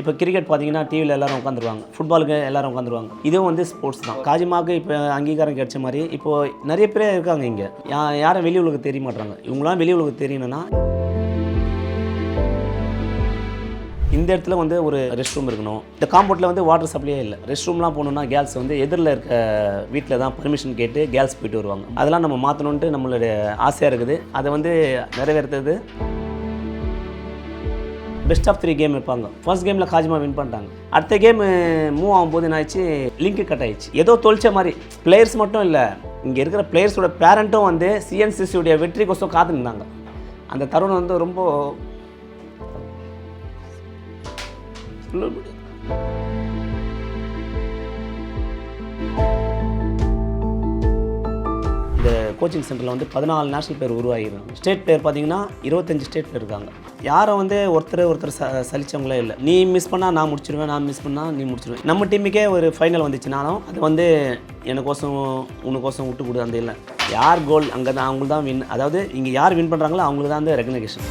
இப்போ கிரிக்கெட் பார்த்தீங்கன்னா டிவியில் எல்லாரும் உட்காந்துருவாங்க. ஃபுட்பாலுக்கு எல்லாரும் உட்காந்துருவாங்க. இதுவும் வந்து ஸ்போர்ட்ஸ் தான். காஜிமாவுக்கு இப்போ அங்கீகாரம் கிடைச்ச மாதிரி இப்போ நிறைய பேரே இருக்காங்க இங்கே. யா யாரும் வெளி உலகம் தெரிய மாட்டாங்க இவங்களாம் வெளி உலகம் தெரியணும்னா இந்த இடத்துல வந்து ஒரு ரெஸ்ட் ரூம் இருக்கணும். இந்த காம்பவுண்டில் வந்து வாட்டர் சப்ளையே இல்லை. ரெஸ்ட் ரூம்லாம் போகணுன்னா கேர்ள்ஸ் வந்து எதிரில் இருக்க வீட்டில் தான் பர்மிஷன் கேட்டு கேர்ள்ஸ் போயிட்டு வருவாங்க. அதெல்லாம் நம்ம மாற்றணுன்ட்டு நம்மளுடைய ஆசையாக இருக்குது. அதை வந்து நிறைவேற்றுறது பெஸ்ட் ஆஃப் த்ரீ கேம் இருப்பாங்க. ஃபர்ஸ்ட் கேமில் காஜிமா வின் பண்ணிட்டாங்க. அடுத்த கேம் மூவ் ஆகும்போது என்ன ஆயிடுச்சு? லிங்க் கட் ஆயிடுச்சு. ஏதோ தொழிச்ச மாதிரி. பிளேயர்ஸ் மட்டும் இல்லை இங்கே இருக்கிற பிளேயர்ஸோட பேரண்ட்டும் வந்து சிஎன்சிசியுடைய வெற்றிக்கோசம் காத்துருந்தாங்க அந்த தருணம் வந்து ரொம்ப சொல்ல முடியாது. கோச்சிங் சென்டரில் வந்து பதினாலு நேஷனல் பேர் உருவாகிருக்காங்க ஸ்டேட் பிளேயர் பார்த்தீங்கன்னா இருபத்தஞ்சு ஸ்டேட் பேர் இருக்காங்க. யாரை வந்து ஒருத்தர் ஒருத்தர் ச சலிச்சவங்களே இல்லை. நீ மிஸ் பண்ணால் நான் முடிச்சிருவேன் நான் மிஸ் பண்ணால் நீ முடிச்சிருவேன். நம்ம டீமுக்கே ஒரு ஃபைனல் வந்துச்சுனாலும் அது வந்து எனக்கோசம் உனக்கோசம் விட்டு கொடு அந்த இல்லை. யார் கோல் அங்கே தான் அவங்களுக்கு தான் வின் அதாவது இங்கே யார் வின் பண்ணுறாங்களோ அவங்களுக்கு தான் வந்து ரெகனேஷன்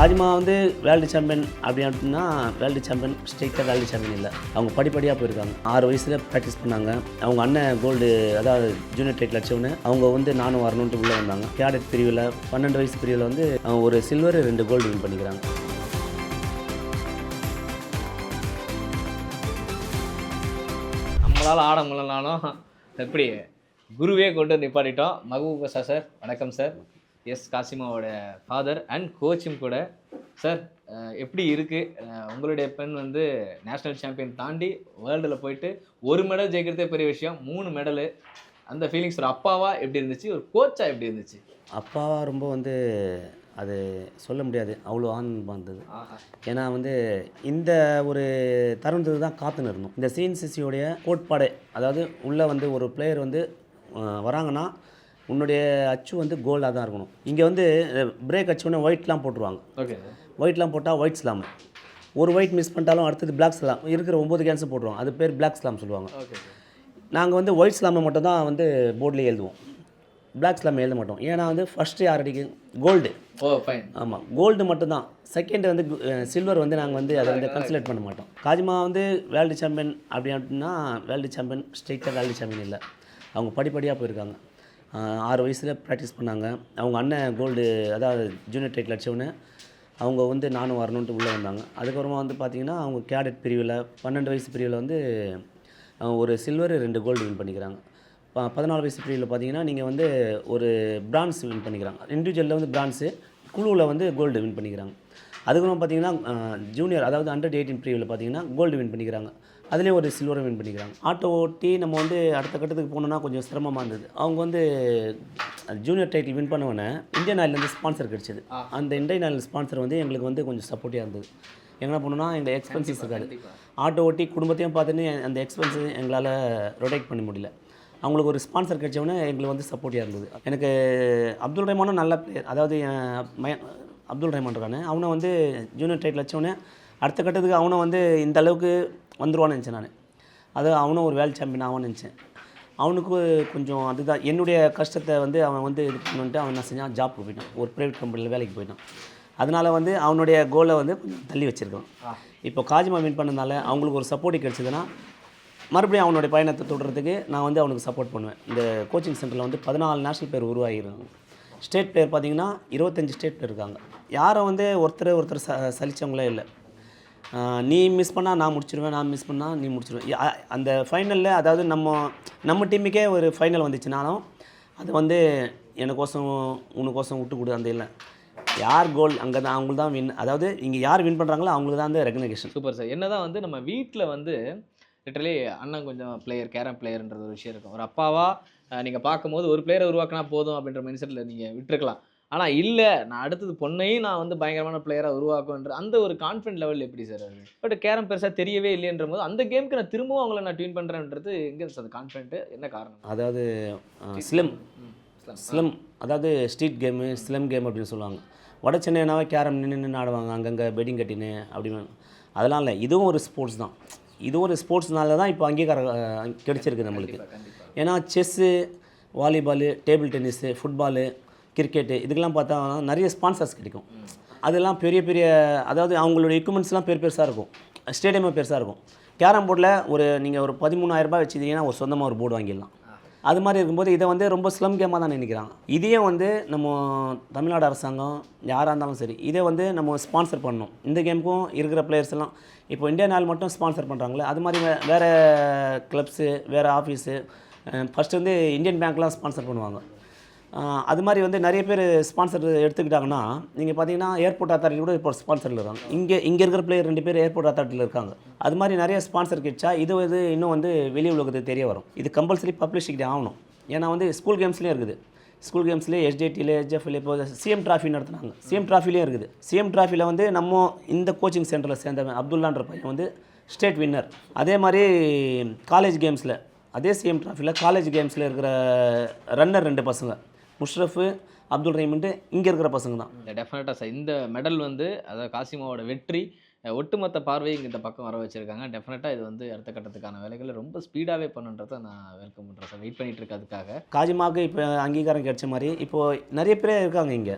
ராஜ்மா வந்து வேர்ல்டு சாம்பியன் அப்படி அப்படின்னா வேர்ல்டு சாம்பியன் ஸ்ட்ரெயிட்டாக வேர்ல்டு சாம்பியன் இல்லை. அவங்க படிப்படியாக போயிருக்காங்க. ஆறு வயசில் ப்ராக்டிஸ் பண்ணாங்க. அவங்க அண்ணன் கோல்டு அதாவது ஜூனியர் டைட்டில் அடிச்சவொன்னே அவங்க வந்து நானும் வரணுன்ட்டு உள்ளே வந்தாங்க. கேடட் பிரிவில் பன்னெண்டு வயசு பிரிவில் வந்து அவங்க ஒரு சில்வர் ரெண்டு கோல்டு வின் பண்ணிக்கிறாங்க. நம்மளால் ஆட முடியலனாலும் எப்படி? குருவே கொண்டு நிப்பாட்டிட்டோம். மகபூபா சார் வணக்கம் சார். எஸ் காசிமாவோட ஃபாதர் அண்ட் கோச்சும் கூட. சார் எப்படி இருக்குது உங்களுடைய பெண் வந்து நேஷ்னல் சாம்பியன் தாண்டி வேர்ல்டில் போயிட்டு ஒரு மெடல் ஜெயிக்கிறதே பெரிய விஷயம். மூணு மெடலு அந்த ஃபீலிங்ஸ் ஒரு அப்பாவா எப்படி இருந்துச்சு? ஒரு கோச்சா எப்படி இருந்துச்சு? அப்பாவா ரொம்ப வந்து அது சொல்ல முடியாது. அவ்வளோ ஆனந்தமாக இருந்தது. ஏன்னா வந்து இந்த ஒரு தருணத்துக்கு தான் காத்துன்னு இருந்தோம். இந்த சிஎன்சிசியோடைய கோட்பாடு அதாவது உள்ளே வந்து ஒரு பிளேயர் வந்து வராங்கன்னா உன்னுடைய அச்சு வந்து கோல்டாக தான் இருக்கணும். இங்கே வந்து பிரேக் அச்சோடனே ஒயிட்லாம் போட்டுருவாங்க. ஓகே ஒயிட்லாம் போட்டால் ஒயிட் ஸ்லாம் ஒரு ஒயிட் மிஸ் பண்ணிட்டாலும் அடுத்தது பிளாக் ஸ்லாம் இருக்கிற ஒம்பது கேன்சல் போட்டுருவாங்க. அது பேர் பிளாக் ஸ்லாம் சொல்லுவாங்க. நாங்கள் வந்து ஒயிட் ஸ்லாமை மட்டும் தான் வந்து போர்டில் எழுதுவோம். பிளாக் ஸ்லாம் எழுத மாட்டோம். ஏன்னா வந்து ஃபஸ்ட்டு யார் அடிக்கு? கோல்டு ஓ ஃபைன் ஆமாம் கோல்டு மட்டும்தான் செகண்ட் வந்து சில்வர் வந்து நாங்கள் வந்து அதை வந்து கன்சிடர் பண்ண மாட்டோம். காஜிமா வந்து வேர்ல்டு சாம்பியன் அப்படி அப்படின்னா வேர்ல்டு சாம்பியன் ஸ்ட்ரெயிட்டாக வேர்ல்டு சாம்பியன் இல்லை. அவங்க படிப்படியாக போயிருக்காங்க. ஆறு வயசில் ப்ராக்டிஸ் பண்ணாங்க. அவங்க அண்ணன் கோல்டு அதாவது ஜூனியர் டைட்டில் அடிச்சவொன்னே அவங்க வந்து நானும் வரணுன்ட்டு உள்ளே வந்தாங்க. அதுக்கப்புறமா வந்து பார்த்திங்கன்னா அவங்க கேடட் பிரிவில் பன்னெண்டு வயசு பிரிவில் வந்து ஒரு சில்வர் ரெண்டு கோல்டு வின் பண்ணிக்கிறாங்க. ப பதினாலு வயசு பிரிவில் பார்த்தீங்கன்னா நீங்கள் வந்து ஒரு பிரான்ஸ் வின் பண்ணிக்கிறாங்க. இண்டிவிஜுவலில் வந்து பிரான்ஸு குழுவில் வந்து கோல்டு வின் பண்ணிக்கிறாங்க. அதுக்கப்புறம் பார்த்தீங்கன்னா ஜூனியர் அதாவது அண்டர் எயிட்டீன் பிரிவில் பார்த்தீங்கன்னா கோல்டு வின் பண்ணிக்கிறாங்க. அதுலேயும் ஒரு சில்வரை வின் பண்ணிக்கிறாங்க. ஆட்டோ ஓட்டி நம்ம வந்து அடுத்த கட்டத்துக்கு போனோம்னா கொஞ்சம் சிரமமாக இருந்தது. அவங்க வந்து ஜூனியர் டைட்டில் வின் பண்ணவொடனே இந்தியன் ஆயிலேருந்து ஸ்பான்சர் கிடச்சிது. அந்த இந்தியன் ஆயில் ஸ்பான்சர் வந்து எங்களுக்கு வந்து கொஞ்சம் சப்போர்ட்டிவாக இருந்தது. என்ன பண்ணோம்னா எங்கள் எக்ஸ்பென்சஸ் இருக்காது ஆட்டோ ஓட்டி குடும்பத்தையும் பார்த்துன்னு அந்த எக்ஸ்பென்ஸு எங்களால் ரொட்டேட் பண்ண முடியல. அவங்களுக்கு ஒரு ஸ்பான்சர் கிடைச்சவொடனே எங்களுக்கு வந்து சப்போர்ட்டிவாக இருந்தது. எனக்கு அப்துல் ரஹ்மானும் நல்ல பிளேயர் அதாவது என் மய- அப்துல் ரஹ்மான் இருக்கானே. அவனை வந்து ஜூனியர் டைட்டில் வச்சவொடனே அடுத்த கட்டத்துக்கு அவனை வந்து இந்த அளவுக்கு வந்துருவான்னு நினச்சேன் நான். அது அவனும் ஒரு வேர்ல்டு சாம்பியன் ஆவான்னு நினச்சேன். அவனுக்கு கொஞ்சம் அதுதான். என்னுடைய கஷ்டத்தை வந்து அவன் வந்து இது பண்ணிட்டு அவன் என்ன செஞ்சான்? ஜாப் போயிட்டான். ஒரு ப்ரைவேட் கம்பெனியில் வேலைக்கு போயிட்டான். அதனால் வந்து அவனுடைய கோலை வந்து கொஞ்சம் தள்ளி வச்சுருக்கான். இப்போ காஜிமா வின் பண்ணதுனால அவங்களுக்கு ஒரு சப்போர்ட் கிடச்சிதுன்னா மறுபடியும் அவனுடைய பயணத்தை தொடர்றதுக்கு நான் வந்து அவனுக்கு சப்போர்ட் பண்ணுவேன். இந்த கோச்சிங் சென்டரில் வந்து பதினாலு நேஷனல் பேர் உருவாகிருக்காங்க ஸ்டேட் பிளேயர் பார்த்தீங்கன்னா இருபத்தஞ்சி ஸ்டேட் பிளேயர் இருக்காங்க. யாரும் வந்து ஒருத்தர் ஒருத்தர் ச சலிச்சவங்களே இல்லை. நீ மிஸ் பண்ணால் நான் முடிச்சிருவேன் நான் மிஸ் பண்ணால் நீ முடிச்சிருவேன். அந்த ஃபைனலில் அதாவது நம்ம நம்ம டீமுக்கே ஒரு ஃபைனல் வந்துச்சுனாலும் அது வந்து எனக்கோசம் உனக்கோசம் விட்டு கொடு அந்த இல்லை யார் கோல் அங்கே தான் அவங்களுக்கு தான் வின் அதாவது இங்கே யார் வின் பண்ணுறாங்களோ அவங்களுக்கு தான் வந்து ரெகனேஷன் சூப்பர் சார் என்ன தான் வந்து நம்ம வீட்டில் வந்து லிட்டரலி அண்ணன் கொஞ்சம் பிளேயர் கேரம் பிளேயர்ன்றது ஒரு விஷயம் இருக்கும். ஒரு அப்பாவா அஹ், நீங்க பார்க்கும்போது ஒரு பிளேயரை உருவாக்கினா போதும் அப்படின்ற மைண்ட் செட்டில் நீங்கள் விட்டுருக்கலாம். ஆனா இல்ல நான் அடுத்தது பொண்ணையும் நான் வந்து பயங்கரமான பிளேயராக உருவாக்குன்ற அந்த ஒரு கான்ஃபிடன்ட் லெவல் எப்படி சார் அது? பட் கேரம் பெருசா தெரியவே இல்லைன்ற போது அந்த கேமுக்கு நான் திரும்பவும் அவங்கள நான் ட்யூன் பண்றேன்றது எங்க இருந்துச்சு அந்த கான்ஃபிடென்ட் என்ன காரணம்? அதாவது ஸ்லிம். ஸ்லிம் அதாவது ஸ்ட்ரீட் கேமு ஸ்லிம் கேம் அப்படின்னு சொல்லுவாங்க. வட சென்னைனாவே கேரம் நின்று நின்று ஆடுவாங்க. அங்கங்கே பெட்டிங் கட்டின்னு அப்படின்னு. அதெல்லாம் இல்லை. இதுவும் ஒரு ஸ்போர்ட்ஸ் தான். இதுவும் ஒரு ஸ்போர்ட்ஸ்னால தான் இப்போ அங்கீகாரம் கிடைச்சிருக்கு நம்மளுக்கு. ஏன்னா chess volleyball table tennis football cricket இதுக்கெல்லாம் பார்த்தா நிறைய ஸ்பான்சர்ஸ் கிடைக்கும். அதெல்லாம் பெரிய பெரிய அதாவது அவங்களோட எக்யூப்மெண்ட்ஸ்லாம் பெரிய பெருசாக இருக்கும். ஸ்டேடியமாக பெருசாக இருக்கும். கேரம் போர்டில் ஒரு நீங்கள் ஒரு பதிமூணாயிரரூபா வச்சுருந்தீங்கன்னா ஒரு சொந்தமாக ஒரு போர்டு வாங்கிடலாம். அது மாதிரி இருக்கும்போது இதை வந்து ரொம்ப ஸ்லம் கேமாக தான் நினைக்கிறாங்க. இதையே வந்து நம்ம தமிழ்நாடு அரசாங்கம் யாராக இருந்தாலும் சரி இதை வந்து நம்ம ஸ்பான்சர் பண்ணணும். இந்த கேமுக்கும் இருக்கிற பிளேயர்ஸ் எல்லாம் இப்போ இந்தியா நாள் மட்டும் ஸ்பான்சர் பண்ணுறாங்களே அது மாதிரி வேறு கிளப்ஸு வேறு ஆஃபீஸு ஃபஸ்ட்டு வந்து இந்தியன் பேங்க்லாம் ஸ்பான்சர் பண்ணுவாங்க. அது மாதிரி வந்து நிறைய பேர் ஸ்பான்சர் எடுத்துக்கிட்டாங்கன்னா நீங்கள் பார்த்தீங்கன்னா ஏர்போர்ட் அத்தாரிட்டி கூட இப்போ ஸ்பான்சரில் இருக்காங்க. இங்கே இங்கே இருக்கிற பிளேயர் ரெண்டு பேர் ஏர்போர்ட் அத்தாரிட்டியில் இருக்காங்க. அது மாதிரி நிறைய ஸ்பான்சர் கிடைச்சா இது இது இன்னும் வந்து வெளி உலகத்துக்கு தெரிய வரும். இது கம்பல்சரி பப்ளிஷிட்டி ஆகணும். ஏன்னா வந்து ஸ்கூல் கேம்ஸ்லேயும் இருக்குது. ஸ்கூல் கேம்ஸ்லேயே எஸ்டிடியில் ஹெச்எஃப்ல இப்போ சிஎம் ட்ராஃபி நடத்துனாங்க. சிஎம் ட்ராஃபிலையும் இருக்குது. சிஎம் ட்ராஃபியில் வந்து நம்ம இந்த கோச்சிங் சென்டரில் சேர்ந்தவன் அப்துல்லான்ற பையன் வந்து ஸ்டேட் வின்னர் அதே மாதிரி காலேஜ் கேம்ஸில் அதே சிஎம் ட்ராஃபியில் காலேஜ் கேம்ஸில் இருக்கிற ரன்னர் ரெண்டு பசங்க. முஷ்ரஃபு அப்துல் ரஹீம்ன்ட்டு இங்கே இருக்கிற பசங்க தான் டெஃபினட்டாக சார் இந்த மெடல் வந்து அதாவது காசிமாவோட வெற்றி ஒட்டுமொத்த பார்வையை இந்த பக்கம் வர வச்சிருக்காங்க. டெஃபினட்டாக இது வந்து அடுத்த கட்டத்துக்கான வேலைகளை ரொம்ப ஸ்பீடாகவே பண்ணுன்றதை நான் வெல்கம் பண்ணுறேன் சார் வெயிட் பண்ணிட்டு இருக்கு அதுக்காக. காஜிமாவுக்கு இப்போ அங்கீகாரம் கிடைச்ச மாதிரி இப்போது நிறைய பேர் இருக்காங்க இங்கே.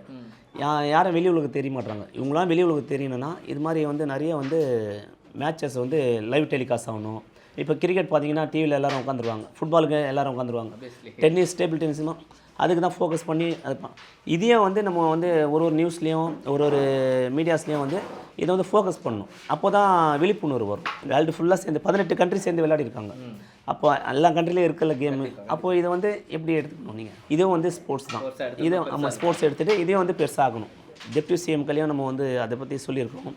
யா யாரும் வெளி உலகம் தெரிய மாட்றாங்க? இவங்களாம் வெளி உலகம் தெரியணும்னா இது மாதிரி வந்து நிறைய வந்து மேட்சஸ் வந்து லைவ் டெலிகாஸ்ட் ஆகணும். இப்போ கிரிக்கெட் பார்த்தீங்கன்னா டிவியில் எல்லாரும் உட்காந்துருவாங்க. ஃபுட்பாலுக்கு எல்லாரும் உட்காந்துருவாங்க. டென்னிஸ் டேபிள் டென்னிஸ்லாம் அதுக்கு தான் ஃபோக்கஸ் பண்ணி அது ப- இதையும் வந்து நம்ம வந்து ஒரு ஒரு நியூஸ்லேயும் ஒரு ஒரு மீடியாஸ்லேயும் வந்து இதை வந்து ஃபோக்கஸ் பண்ணணும். அப்போ தான் விழிப்புணர்வு வரும். வேர்ல்டு ஃபுல்லாக சேர்ந்து பதினெட்டு கண்ட்ரி சேர்ந்து விளையாடி இருக்காங்க. அப்போ எல்லா கண்ட்ரிலையும் இருக்கல கேமு அப்போது இதை வந்து எப்படி எடுத்துக்கணும் நீங்கள் இதுவும் வந்து ஸ்போர்ட்ஸ் தான். இது ஆமாம் ஸ்போர்ட்ஸ் எடுத்துகிட்டு இதையும் வந்து பெருசாகணும் டெப்டி சிஎம் கலையும் நம்ம வந்து அதை பற்றி சொல்லியிருக்கோம்.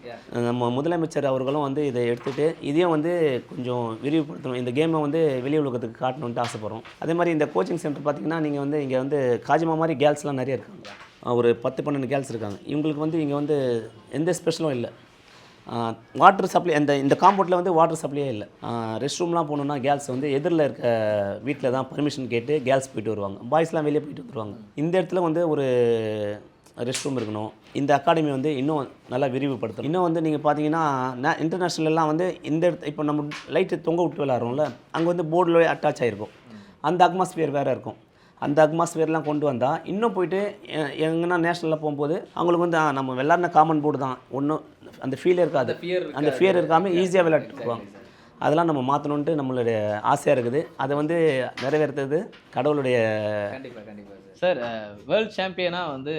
நம்ம முதலமைச்சர் அவர்களும் வந்து இதை எடுத்துகிட்டு இதையும் வந்து கொஞ்சம் விரிவுபடுத்தணும். இந்த கேமை வந்து வெளி உலகத்துக்கு காட்டணுன்ட்டு ஆசைப்படுறோம். அதே மாதிரி இந்த கோச்சிங் சென்டர் பார்த்தீங்கன்னா நீங்கள் வந்து இங்கே வந்து காஜிமா மாதிரி கேர்ள்ஸ்லாம் நிறைய இருக்காங்க. ஒரு பத்து பன்னெண்டு கேர்ள்ஸ் இருக்காங்க. இவங்களுக்கு வந்து இங்கே வந்து எந்த ஸ்பெஷலும் இல்லை. வாட்டர் சப்ளை இந்த இந்த காம்பவுண்டில் வந்து வாட்டர் சப்ளையே இல்லை. ரெஸ்ட் ரூம்லாம் போகணுன்னா கேர்ள்ஸ் வந்து எதிரில் இருக்க வீட்டில் தான் பர்மிஷன் கேட்டு கேர்ள்ஸ் போயிட்டு வருவாங்க. பாய்ஸ்லாம் வெளியே போயிட்டு வந்துருவாங்க. இந்த இடத்துல வந்து ஒரு ரெஸ்ட் ரூம் இருக்கணும். இந்த அகாடமி வந்து இன்னும் நல்லா விரிவுபடுத்தணும். இன்னும் வந்து நீங்கள் பார்த்தீங்கன்னா இன்டர்நேஷ்னல்லாம் வந்து இந்த இடத்து இப்போ நம்ம லைட்டு தொங்க விட்டு விளாட்றோம்ல அங்கே வந்து போர்டில் அட்டாச் ஆகிருக்கும் அந்த அட்மாஸ்பியர் வேறு இருக்கும். அந்த அட்மாஸ்பியர்லாம் கொண்டு வந்தால் இன்னும் போயிட்டு எங்கன்னா நேஷ்னலில் போகும்போது அவங்களுக்கு வந்து நம்ம விளாட்ன காமன் போர்டு தான். ஒன்றும் அந்த ஃபீலே இருக்காது. அந்த ஃபியர் இருக்காமல் ஈஸியாக விளையாட்டுருவாங்க அதெல்லாம் நம்ம மாற்றணுன்ட்டு நம்மளுடைய ஆசையாக இருக்குது. அதை வந்து நிறைவேற்றுறது கடவுளுடைய கண்டிப்பாக கண்டிப்பாக சார். வேர்ல்ட் சாம்பியனாக வந்து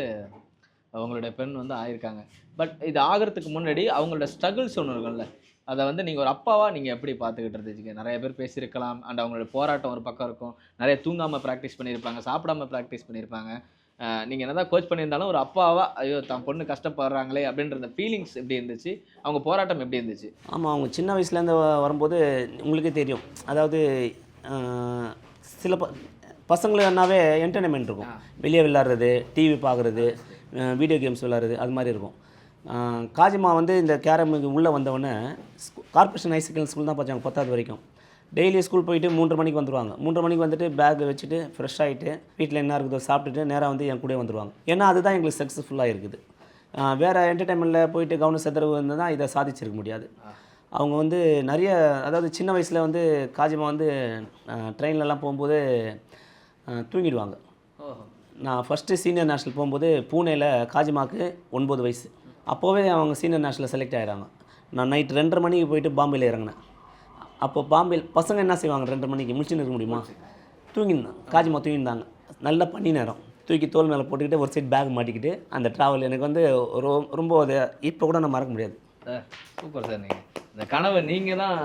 அவங்களுடைய பெண் வந்து ஆயிருக்காங்க. பட் இது ஆகிறதுக்கு முன்னாடி அவங்களோட ஸ்ட்ரகிள்ஸ் ஒன்று இருக்கும்ல. அதை வந்து நீங்கள் ஒரு அப்பாவாக நீங்கள் எப்படி பார்த்துக்கிட்டு இருந்துச்சுங்க நிறைய பேர் பேசியிருக்கலாம். அண்ட் அவங்களோட போராட்டம் ஒரு பக்கம் இருக்கும். நிறைய தூங்காமல் ப்ராக்டிஸ் பண்ணியிருப்பாங்க. சாப்பிடாம ப்ராக்டிஸ் பண்ணியிருப்பாங்க. நீங்கள் என்னதான் கோச் பண்ணியிருந்தாலும் ஒரு அப்பாவாக ஐயோ தான் பொண்ணு கஷ்டப்படுறாங்களே அப்படின்ற அந்த ஃபீலிங்ஸ் எப்படி இருந்துச்சு? அவங்க போராட்டம் எப்படி இருந்துச்சு? ஆமாம் அவங்க சின்ன வயசுலேருந்து வரும்போது உங்களுக்கே தெரியும். அதாவது சில ப பசங்களுக்குனாவே என்டர்டைன்மெண்ட் இருக்கும். வெளியே விளாட்றது டிவி பார்க்குறது வீடியோ கேம்ஸ் விளாட்றது அது மாதிரி இருக்கும். காஜிமா வந்து இந்த கேரமுக்கு உள்ளே வந்தவொடனே கார்பரேஷன் ஹை செகண்டரி ஸ்கூல் தான் படிச்சாங்க பத்தாவது வரைக்கும். டெய்லி ஸ்கூல் போயிட்டு மூன்றரை மணிக்கு வந்துருவாங்க. மூன்றரை மணிக்கு வந்துட்டு பேக் வச்சுட்டு ஃப்ரெஷ் ஆகிட்டு வீட்டில் என்ன இருக்குதோ சாப்பிட்டுட்டு நேராக வந்து என் கூட வந்துருவாங்க. ஏன்னா அதுதான் எங்களுக்கு சக்ஸஸ்ஃபுல்லாக இருக்குது. வேற என்டர்டைன்மெண்ட்டில் போயிட்டு கவனம் செதறவு இருந்தால் இதை சாதிச்சிருக்க முடியாது. அவங்க வந்து நிறைய அதாவது சின்ன வயசில் வந்து காஜிமா வந்து ட்ரெயின்லலாம் போகும்போது தூங்கிடுவாங்க. நான் ஃபஸ்ட்டு சீனியர் நேஷனல் போகும்போது பூனேயில் காஜிமாக்கு ஒன்பது வயசு. அப்போவே அவங்க சீனியர் நேஷனல் செலக்ட் ஆகிடுறாங்க நான் நைட் ரெண்டரை மணிக்கு போயிட்டு பாம்பேயில் இறங்கினேன். அப்போ பாம்பேயில் பசங்க என்ன செய்வாங்க ரெண்டரை மணிக்கு? முழிச்சுன்னு இருக்க முடியுமா? தூங்கியிருந்தாங்க காஜிமா தூங்கியிருந்தாங்க. நல்ல பனி நேரம். தூக்கி தோல் மேலே போட்டுக்கிட்டு ஒரு சைட் பேக் மாட்டிக்கிட்டு அந்த ட்ராவல் எனக்கு வந்து ரொம்ப அது இப்போ கூட நான் மறக்க முடியாது. சூப்பர் சார் நீங்கள் இந்த கனவை நீங்கள் தான்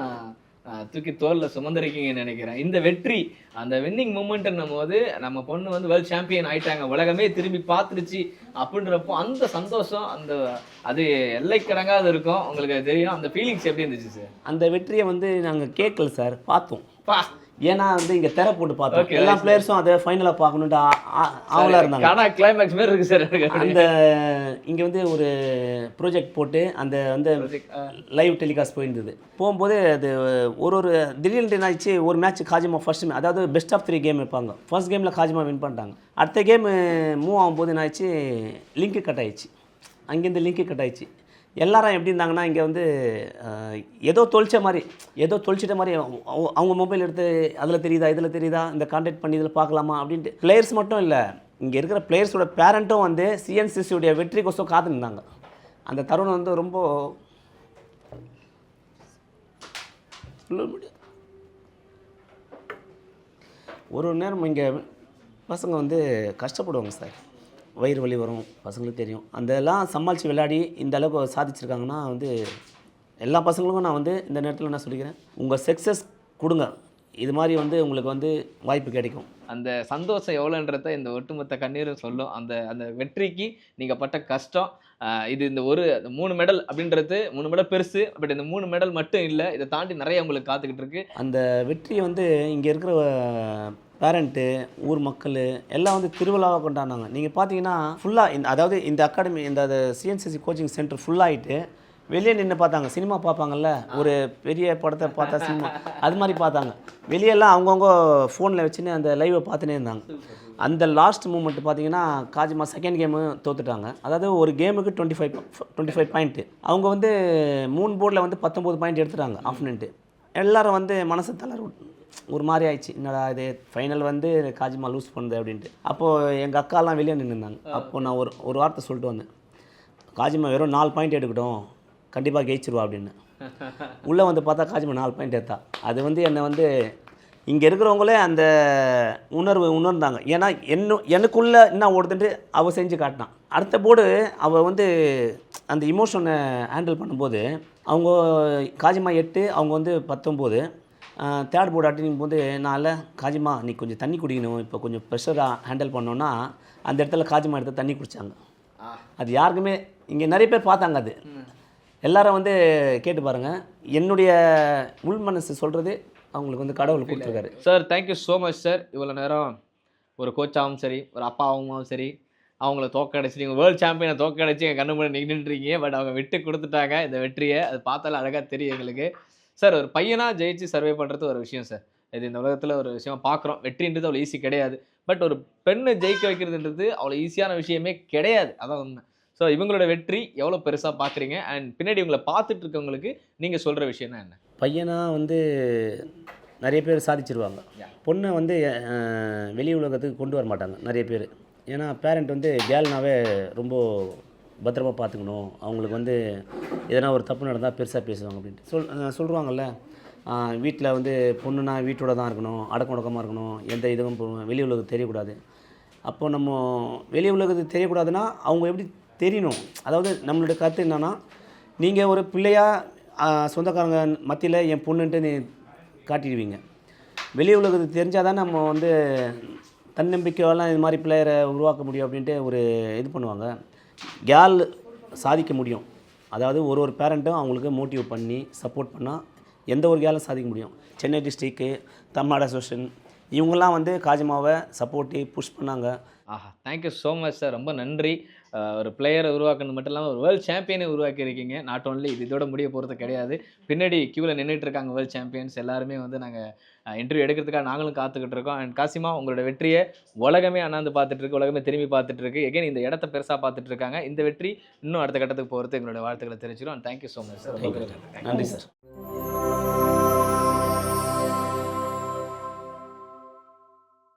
தூக்கி தோலில் சுமந்திருக்கீங்கன்னு நினைக்கிறேன். இந்த வெற்றி அந்த வின்னிங் மூமெண்ட்னும் போது நம்ம பொண்ணு வந்து வேர்ல்ட் சாம்பியன் ஆயிட்டாங்க. உலகமே திரும்பி பார்த்துருச்சு அப்படின்றப்போ அந்த சந்தோஷம் அந்த அது எல்லைக்கடங்காது இருக்கும். உங்களுக்கு தெரியும். அந்த ஃபீலிங்ஸ் எப்படி இருந்துச்சு சார் அந்த வெற்றியை வந்து நாங்கள் கேட்கல சார் பார்த்தோம். பா ஏன்னா வந்து இங்கே திரை போட்டு பார்த்தோம். எல்லா பிளேயர்ஸும் அதை ஃபைனலாக பார்க்கணுன்ட்டு அவங்களா இருந்தாங்க. கடா கிளைமேக்ஸ் மாதிரி இருக்கு சார் அந்த இங்கே வந்து ஒரு ப்ரோஜெக்ட் போட்டு அந்த வந்து லைவ் டெலிகாஸ்ட் போயிருந்தது. போகும்போது அது ஒரு ஒரு திடீர்னு என்ன ஆயிடுச்சு ஒரு மேட்ச் காஜிமா ஃபர்ஸ்ட் அதாவது பெஸ்ட் ஆஃப் த்ரீ கேம் வைப்பாங்க. ஃபர்ஸ்ட் கேமில் காஜிமா வின் பண்ணிட்டாங்க. அடுத்த கேம் மூவ் ஆகும்போது என்ன ஆயிடுச்சு லிங்க் கட் ஆயிடுச்சு. அங்கேருந்து லிங்க் கட் ஆயிடுச்சு. எல்லாரும் எப்படி இருந்தாங்கன்னா இங்கே வந்து ஏதோ தொலைச்ச மாதிரி ஏதோ தொலைச்சிட்ட மாதிரி அவங்க- அவங்க மொபைல் எடுத்து அதில் தெரியுதா இதில் தெரியுதா இந்த கான்டாக்ட் பண்ணி இதில் பார்க்கலாமா அப்படின்ட்டு பிளேயர்ஸ் மட்டும் இல்லை இங்கே இருக்கிற பிளேயர்ஸோட பேரண்ட்டும் வந்து சிஎன்சிசியுடைய வெற்றிக்கோசம் காத்துருந்தாங்க அந்த தருணம் வந்து ரொம்ப சொல்ல முடியாது. ஒரு நேரம் இங்கே பசங்க வந்து கஷ்டப்படுவாங்க சார். வயிறு வலி வரும் பசங்களுக்கு தெரியும். அந்த எல்லாம் சமாளித்து விளையாடி இந்த அளவுக்கு சாதிச்சிருக்காங்கன்னா வந்து எல்லா பசங்களுக்கும் நான் வந்து இந்த நேரத்தில் நான் சொல்லிக்கிறேன் உங்கள் சக்ஸஸ் கொடுங்க. இது மாதிரி வந்து உங்களுக்கு வந்து வாய்ப்பு கிடைக்கும். அந்த சந்தோஷம் எவ்வளோன்றத இந்த ஒட்டுமொத்த கண்ணீரும் சொல்லும். அந்த அந்த வெற்றிக்கு நீங்கள் பட்ட கஷ்டம் இது இந்த ஒரு மூணு மெடல் அப்படின்றது மூணு மெடல் பெருசு பட் இந்த மூணு மெடல் மட்டும் இல்லை இதை தாண்டி நிறைய உங்களுக்கு காத்துக்கிட்டு இருக்கு. அந்த வெற்றியை வந்து இங்கே இருக்கிற பேரண்ட்டு ஊர் மக்கள் எல்லாம் வந்து திருவிழாவாக கொண்டாடினாங்க. நீங்கள் பார்த்தீங்கன்னா ஃபுல்லாக இந்த அதாவது இந்த அகாடமி இந்த சிஎன்சிசி கோச்சிங் சென்டர் ஃபுல்லாகிட்டு வெளியே நின்று பார்த்தாங்க. சினிமா பார்ப்பாங்கல்ல? ஒரு பெரிய படத்தை பார்த்தா சினிமா. அது மாதிரி பார்த்தாங்க. வெளியெல்லாம் அவங்கவுங்க ஃபோனில் வச்சுன்னு அந்த லைவை பார்த்துனே இருந்தாங்க. அந்த லாஸ்ட் மூமெண்ட் பார்த்தீங்கன்னா காஜிமா செகண்ட் கேமு தோத்துட்டாங்க. அதாவது ஒரு கேமுக்கு twenty five twenty five point அவங்க வந்து மூணு போர்டில் வந்து பத்தொம்போது பாயிண்ட் எடுத்துட்டாங்க ஆஃப்னன்ட்டு எல்லாரும் வந்து மனசு தளர்வு ஒரு மாதிரி ஆயிடுச்சு. என்னடா இது ஃபைனல் வந்து காஜிமா லூஸ் பண்ணுது அப்படின்ட்டு. அப்போது எங்கள் அக்காலாம் வெளியே நின்றுருந்தாங்க அப்போது நான் ஒரு ஒரு வார்த்தை சொல்லிட்டு வந்தேன். காஜிமா வெறும் நாலு பாயிண்ட் எடுக்கட்டும் கண்டிப்பாக ஜெயிச்சிருவா அப்படின்னு. உள்ளே வந்து பார்த்தா காஜிமா நாலு பாயிண்ட் எடுத்தா. அது வந்து என்னை வந்து இங்கே இருக்கிறவங்களே அந்த உணர்வு உணர்ந்தாங்க. ஏன்னா என்ன எனக்குள்ளே என்ன ஓடுதுன்ட்டு அவள் செஞ்சு காட்டினான். அடுத்த போர்டு அவள் வந்து அந்த இமோஷனை ஹேண்டில் பண்ணும்போது அவங்க காஜிமா எட்டு அவங்க வந்து பத்தொம்போது. தேர்ட் போர்டு அட்டனிங் போது நான் காஜிமா நீ கொஞ்சம் தண்ணி குடிக்கணும். இப்போ கொஞ்சம் ப்ரெஷராக ஹேண்டில் பண்ணோன்னா அந்த இடத்துல காஜிமா எடுத்து தண்ணி குடித்தாங்க அது யாருக்குமே இங்கே நிறைய பேர் பார்த்தாங்க அது. எல்லாரும் வந்து கேட்டு பாருங்கள் என்னுடைய உள் மனசு சொல்கிறது அவங்களுக்கு வந்து கடவுள் கொடுத்துருக்காரு. Sir thank you so much sir இவ்வளோ நேரம் ஒரு கோச்சாகவும் சரி ஒரு அப்பாவும் சரி அவங்கள தோக்கடிச்சு நீங்கள் வேர்ல்டு சாம்பியனை தோக்கடிச்சு எங்கள் கண்ணு முன்னாடி நின்றுட்டுருக்கீங்க பட் அவங்க விட்டு கொடுத்துட்டாங்க இந்த வெற்றியை. அது பார்த்தாலே அழகாக தெரியும் எங்களுக்கு. சார் ஒரு பையனாக ஜெயிச்சு சர்வே பண்ணுறது ஒரு விஷயம் சார். இது இந்த உலகத்தில் ஒரு விஷயம் பார்க்குறோம் வெற்றின்றது அவ்வளோ ஈஸி கிடையாது. பட் ஒரு பெண்ணை ஜெயிக்க வைக்கிறதுன்றது அவ்வளோ ஈஸியான விஷயமே கிடையாது. அதான் உண்மை. ஸோ இவங்களோட வெற்றி எவ்வளோ பெருசாக பார்க்குறீங்க அண்ட் பின்னாடி இவங்களை பார்த்துட்டு இருக்கவங்களுக்கு நீங்கள் சொல்கிற விஷயம்னா என்ன? பையனாக வந்து நிறைய பேர் சாதிச்சிருவாங்க. பொண்ணை வந்து வெளி உலகத்துக்கு கொண்டு வர மாட்டாங்க நிறைய பேர். ஏன்னா பேரண்ட் வந்து கேர்ள்னாவே ரொம்ப பத்திரமா பார்த்துக்கணும். அவங்களுக்கு வந்து எதனா ஒரு தப்பு நடந்தால் பெருசாக பேசுவாங்க அப்படின்ட்டு. சொல் அஹ், வீட்டில் வந்து பொண்ணுனா வீட்டோட தான் இருக்கணும். அடக்கம் உடக்கமாக இருக்கணும். எந்த இதுவும் வெளி உலகத்துக்கு தெரியக்கூடாது. அப்போ நம்ம வெளி உலகத்துக்கு தெரியக்கூடாதுன்னா அவங்க எப்படி தெரியணும்? அதாவது நம்மளுடைய கருத்து என்னென்னா நீங்கள் ஒரு பிள்ளையாக சொந்தக்காரங்க மத்தியில் என் பொண்ணுன்ட்டு நீ காட்டிடுவீங்க. வெளி உலகத்துக்கு தெரிஞ்சால் தான் நம்ம வந்து தன்னம்பிக்கையெல்லாம் இது மாதிரி பிள்ளையரை உருவாக்க முடியும் அப்படின்ட்டு ஒரு இது பண்ணுவாங்க. கேர்ள் சாதிக்க முடியும்? அதாவது ஒரு ஒரு பேரண்ட்டும் அவங்களுக்கு மோட்டிவ் பண்ணி சப்போர்ட் பண்ணால் எந்த ஒரு கேர்ளும் சாதிக்க முடியும். சென்னை டிஸ்ட்ரிக்கு தமிழ்நாடு அசோசியேஷன் இவங்கெல்லாம் வந்து காஜிமாவை சப்போர்ட்டி புஷ் பண்ணாங்க. ஆஹா thank you so much sir ரொம்ப நன்றி. ஒரு பிளேயரை உருவாக்குனது மட்டும் இல்லாமல் ஒரு வேர்ல்ட் சாம்பியனை உருவாக்கியிருக்கீங்க. நாட் ஓன்லி இது இதோட முடிய போகிறது கிடையாது. பின்னாடி க்யூவில் நின்றுட்டு இருக்காங்க வேர்ல்ட் சாம்பியன்ஸ் எல்லாருமே வந்து நாங்கள் இன்டர்வியூ எடுக்கிறதுக்காக நாங்களும் காத்துக்கிட்டு இருக்கோம். அண்ட் காசிமா உங்களோட வெற்றியை உலகமே அண்ணாந்து பார்த்துட்டு இருக்கு உலகமே திரும்பி பார்த்துட்டு இருக்கு எகைன் இந்த இடத்த பெருசாக பார்த்துட்டு இருக்காங்க இந்த வெற்றி இன்னும் அடுத்த கட்டத்துக்கு போகிறது எங்களோட வாழ்த்துக்களை தெரிஞ்சிடும் and thank you so much sir நன்றி சார்